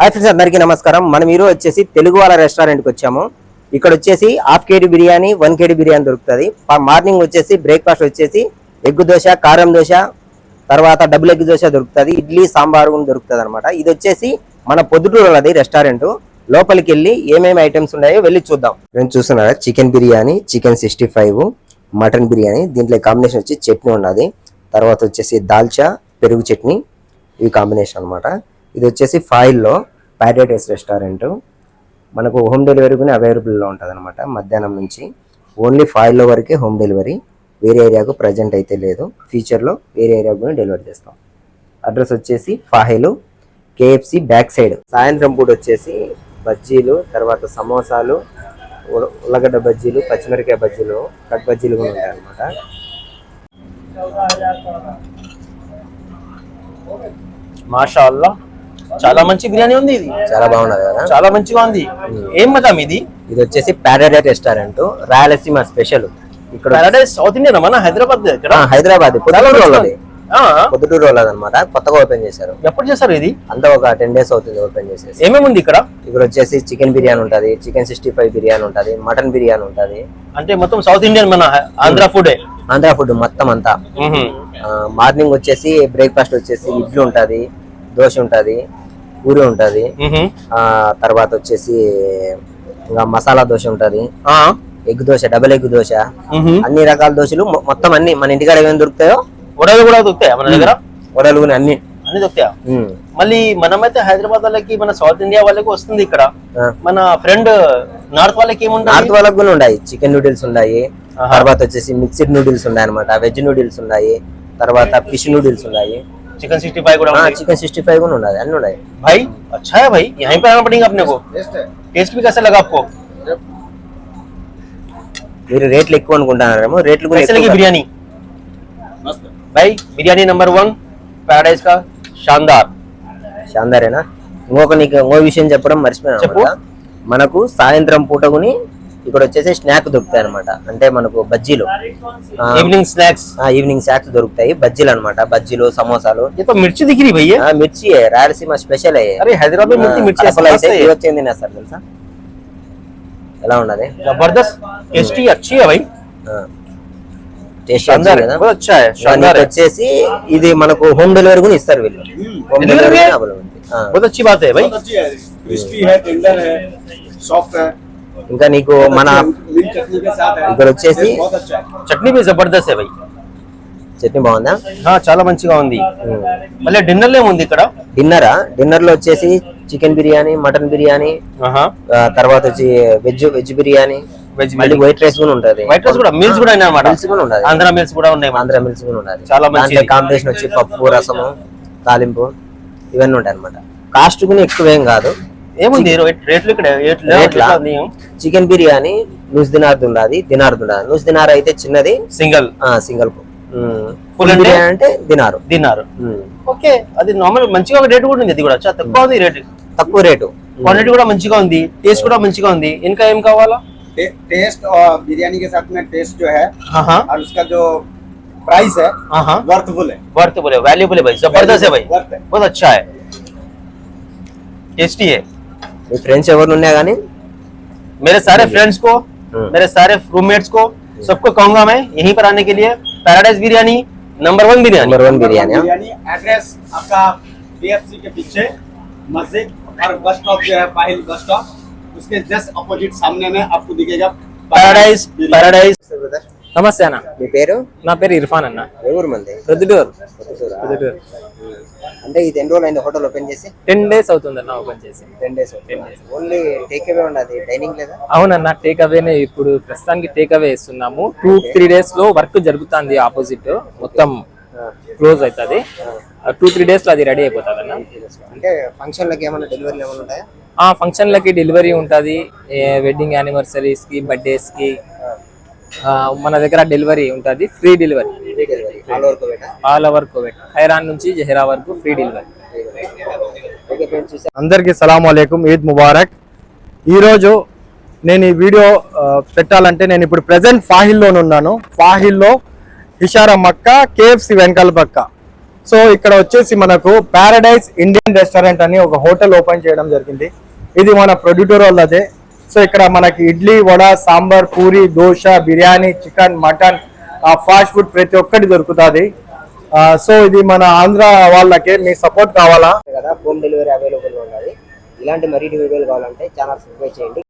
Hi friends అందరికీ నమస్కారం. మనం ఈరోజు వచ్చేసి తెలుగు వాళ్ళ రెస్టారెంట్కి వచ్చాము. ఇక్కడ వచ్చేసి half KG biryani one KG biryani దొరుకుతుంది. మార్నింగ్ వచ్చేసి బ్రేక్ఫాస్ట్ వచ్చేసి ఎగ్ దోశ కారం దోశ తర్వాత డబుల్ ఎగ్ దోశ దొరుకుతుంది. ఇడ్లీ సాంబార్ కూడా దొరుకుతుంది అనమాట ఇది వచ్చేసి మన పొద్దుటూరులది రెస్టారెంట్. లోపలికి వెళ్ళి ఏమేమి ఐటమ్స్ ఉన్నాయో వెళ్ళి చూద్దాం. నేను చూస్తున్నారా? Chicken biryani chicken sixty five mutton biryani. దీంట్లో కాంబినేషన్ వచ్చి చట్నీ ఉన్నది. తర్వాత వచ్చేసి దాల్చా పెరుగు చట్నీ. ఇవి కాంబినేషన్ అనమాట ఇది వచ్చేసి ఫాయిల్లో ప్యారడైస్ రెస్టారెంట్. మనకు హోమ్ డెలివరీ కూడా అవైలబుల్లో ఉంటుంది అనమాట మధ్యాహ్నం నుంచి ఓన్లీ ఫాయిల్లో వరకే హోమ్ డెలివరీ. వేరే ఏరియాకు ప్రజెంట్ అయితే లేదు. ఫ్యూచర్లో వేరే ఏరియాకు కూడా డెలివరీ చేస్తాం. అడ్రస్ వచ్చేసి ఫాహిలు కేఎఫ్సి బ్యాక్ సైడ్. సాయంత్రం పూట వచ్చేసి బజ్జీలు తర్వాత సమోసాలు ఉల్లగడ్డ బజ్జీలు పచ్చిమిరకాయ బజ్జీలు కట్ బజ్జీలు కూడా ఉంటాయి అనమాట మాషా అల్లా చాలా మంచి బిర్యానీ ఉంది ఇది. చాలా బాగున్నది కదా? చాలా మంచిగా ఉంది. ఏం మతం ఇది? ఇది వచ్చేసి ప్యారడైట్ రెస్టారెంట్ రాయలసీమ స్పెషల్. ఇక్కడ పారాడైజ్ సౌత్ ఇండియన్? మన హైదరాబాద్ హైదరాబాద్ పొద్దుటూరు వాళ్ళది. పొద్దుటూరు వాళ్ళది అనమాట కొత్తగా ఓపెన్ చేశారు. ఎప్పుడు చేస్తారు ఇది? అంతా ఒక టెన్ డేస్ అవుతుంది ఓపెన్ చేసేసి. ఏమేమి ఉంది ఇక్కడ? ఇక్కడ వచ్చేసి చికెన్ బిర్యానీ ఉంటది చికెన్ సిక్స్టీ ఫైవ్ బిర్యానీ ఉంటది మటన్ బిర్యానీ ఉంటది. అంటే మొత్తం సౌత్ ఇండియన్ మన ఆంధ్ర ఫుడ్? ఆంధ్ర ఫుడ్ మొత్తం అంతా. మార్నింగ్ వచ్చేసి బ్రేక్ఫాస్ట్ వచ్చేసి ఇడ్లీ ఉంటది దోశ ఉంటది. పూరి ఉంటది. ఆ తర్వాత వచ్చేసి ఇంకా మసాలా దోశ ఉంటది. Egg dosa double egg dosa. అన్ని రకాల దోశలు మొత్తం అన్ని మన ఇంటికాడ ఏమేమి దొరుకుతాయో? వడలు కూడా దొరుకుతాయా మన దగ్గర? వడలు కూడా అన్ని. అన్ని దొరుకుతాయా. మళ్ళీ మనమైతే హైదరాబాద్ వాళ్ళకి మన సౌత్ ఇండియా వాళ్ళకి వస్తుంది ఇక్కడ. మన ఫ్రెండ్ నార్త్ వాళ్ళకి ఏముంటుంది? నార్త్ వాళ్ళకు కూడా ఉన్నాయి. చికెన్ నూడిల్స్ ఉన్నాయి. తర్వాత వచ్చేసి మిక్స్డ్ నూడిల్స్ ఉన్నాయి అనమాట వెజ్ నూడిల్స్ ఉన్నాయి. తర్వాత ఫిష్ నూడిల్స్ ఉన్నాయి. Chicken sixty five chicken sixty five కూడా ఉన్నది అన్ని ఉన్నాయి भाई अच्छा है भाई यहीं पे आना पड़ेगा अपने को टेस्ट भी कैसा लगा आपको మీరు రేట్లు ఎక్కువ అనుకుంటున్నారేమో రేట్లు కూడా कैसे लगी ఎక్కువ बिरयानी भाई बिरयानी नंबर वन पैराडाइज का शानदार శాందారేనా ఇంకొక నీకు ఇంకో విషయం చెప్పడం మర్చిపోయాను చెప్పు. అన్నమాట. మనకు సాయంత్రం పూటకుని ఇక్కడ వచ్చేసి స్నాక్ దొరుకుతాయి అనమాట అంటే మనకు బజ్జీలు ఆ, इवनिंग स्नैक्स ఆ, ఈవినింగ్ స్నాక్స్ దొరుకుతాయి బజ్జీలు అన్నమాట బజ్జీలు సమోసాలు ये तो मिर्ची दिख रही भैया ఆ, మిర్చి రాయలసీమ స్పెషల్ अरे हैदराबाद में मिर्ची मिर्ची అసలు అయితే ऐसा ఇది వచ్చింది తినేస్తారు తెలుసా ఎలా ఉన్నది जबरदस्त टेस्टी अच्छी है भाई టేస్ట్ शानदार है बहुत अच्छा है शानदार है వచ్చేసి ఇది మనకు హోమ్ డెలివరీ కూడా ఇస్తారు వీళ్ళు హోమ్ Delivery డెలివరీ है? available ఉంది. ఆ. बहुत अच्छी बात है भाई बहुत अच्छी है क्रिस्पी है टेंडर है सॉफ्ट है ఇంకా నీకు మన ఇక్కడ వచ్చేసి చట్నీ బీ జబర్దస్త్ అవి చట్నీ బాగుందా? చాలా మంచిగా ఉంది. మళ్ళీ డిన్నర్ ఏముంది ఇక్కడ? డిన్నరా? డిన్నర్లో వచ్చేసి చికెన్ బిర్యానీ మటన్ బిర్యానీ తర్వాత వచ్చి వెజ్ వెజ్ బిర్యానీ వెజ్ మళ్ళీ వైట్ రైస్ కూడా ఉంటుంది. వైట్ రైస్ కూడా కూడా ఆంధ్ర మీల్స్ కూడా ఉన్నాయి ఆంధ్ర మీల్స్ కూడా చాలా కాంబినేషన్ వచ్చి పప్పు రసము తాలింపు ఇవన్నీ ఉంటాయి అనమాట కాస్ట్ కూడా ఎక్కువ ఏం కాదు. ఏముంది రేట్- రేట్లు ఇక్కడ రేట్లు రేట్లా? చికెన్ బిర్యానీ నూస్ దినార్ ఉండాలి దినార్ ఉండాలి నూస్ దినార్ అయితే చిన్నది సింగల్ సింగల్ Full అంటే? బిర్యానీ అంటే దినారు తిన్నారు ఉమ్. ఓకే అది నార్మల్ మంచిగా రేట్ కూడా ఉంది అది కూడా చాలా తక్కువ ఉంది రేట్ తక్కువ రేటు క్వాంటిటీ కూడా మంచిగా ఉంది టేస్ట్ కూడా మంచిగా ఉంది ఇంకా ఏం కావాలా टे, टेस्ट और बिरयानी के साथ में टेस्ट जो है ఆహా और उसका जो प्राइस है ఆహా वर्थफुल है वर्थ बोले वैल्यूबल है भाई जबरदस्त है भाई वर्थ है बहुत अच्छा है टेस्टी है మీ ఫ్రెండ్స్ ఎవరు ఉన్నా కానీ मेरे सारे फ्रेंड्स को हम्म। मेरे सारे रूममेट्स को सबको कहूंगा मैं यहीं पर आने के लिए Paradise biryani number one biryani number one biryani ఆ? बिरयानी एड्रेस आपका बीएफसी के पीछे मस्जिद और बस स्टॉप जो है फाहिल बस स्टॉप उसके जस्ट अपोजिट सामने में आपको दिखेगा पैराडाइज बिरयानी। पैराडाइज నమస్తే అన్న మీ పేరు నా పేరు ఇర్ఫాన్ అన్న ఎవరు మంది ప్రొద్దుటూరు పొద్దుటూరా? ప్రొద్దుటూరు అంటే ఇది ఎన్ని రోజులు అయింది హోటల్ ఓపెన్ చేసి? టెన్ డేస్ అవుతుంది అన్న ఓపెన్ చేసి. Ten days only take away ఉండదు డైనింగ్ లేదా? అవునన్న టేక్ అవేనే ఇప్పుడు ప్రస్తుతానికి టేక్ అవే ఇస్తున్నాము టూ త్రీ డేస్లో వర్క్ జరుగుతుంది ఆపోజిట్. మొత్తం క్లోజ్ అవుతుంది. టూ త్రీ డేస్లో అది రెడీ అయిపోతుంది అన్న అంటే ఫంక్షన్లకి ఏమైనా డెలివరీలు ఏమైనా ఉంటాయా? ఆ ఫంక్షన్లకి డెలివరీ ఉంటుంది. వెడ్డింగ్ యానివర్సరీస్కి బర్త్డేస్కి మన దగ్గర డెలివరీ ఉంటుంది ఫ్రీ డెలివరీ. ఆల్ ఓవర్ కోవిడ్ హైరాన్ నుంచి జహీరా వరకు ఫ్రీ డెలివరీ. అందరికీ సలాం అలైకుం ఈద్ ముబారక్. ఈరోజు నేను ఈ వీడియో పెట్టాలంటే నేను ఇప్పుడు ప్రజెంట్ ఫాహిల్లోనే ఉన్నాను. ఫాహిల్లో ఇషారా మక్క కేఎఫ్సి వెనకాల పక్క. సో ఇక్కడ వచ్చేసి మనకు పారడైజ్ ఇండియన్ రెస్టారెంట్ అని ఒక హోటల్ ఓపెన్ చేయడం జరిగింది. ఇది మన ప్రొడ్యూటర్ వాళ్ళదే. సో ఇక్కడ మనకి idli vada sambar puri dosa biryani chicken mutton fast food ప్రతి ఒక్కటి దొరుకుతుంది. సో ఇది మన ఆంధ్ర వాళ్ళకి మీ సపోర్ట్ కావాలా? కదా హోమ్ డెలివరీ అవైలబుల్ ఉన్నది. ఇలాంటి మరిన్ని వీడియోలు కావాలంటే ఛానల్ సబ్స్క్రైబ్ చేయండి.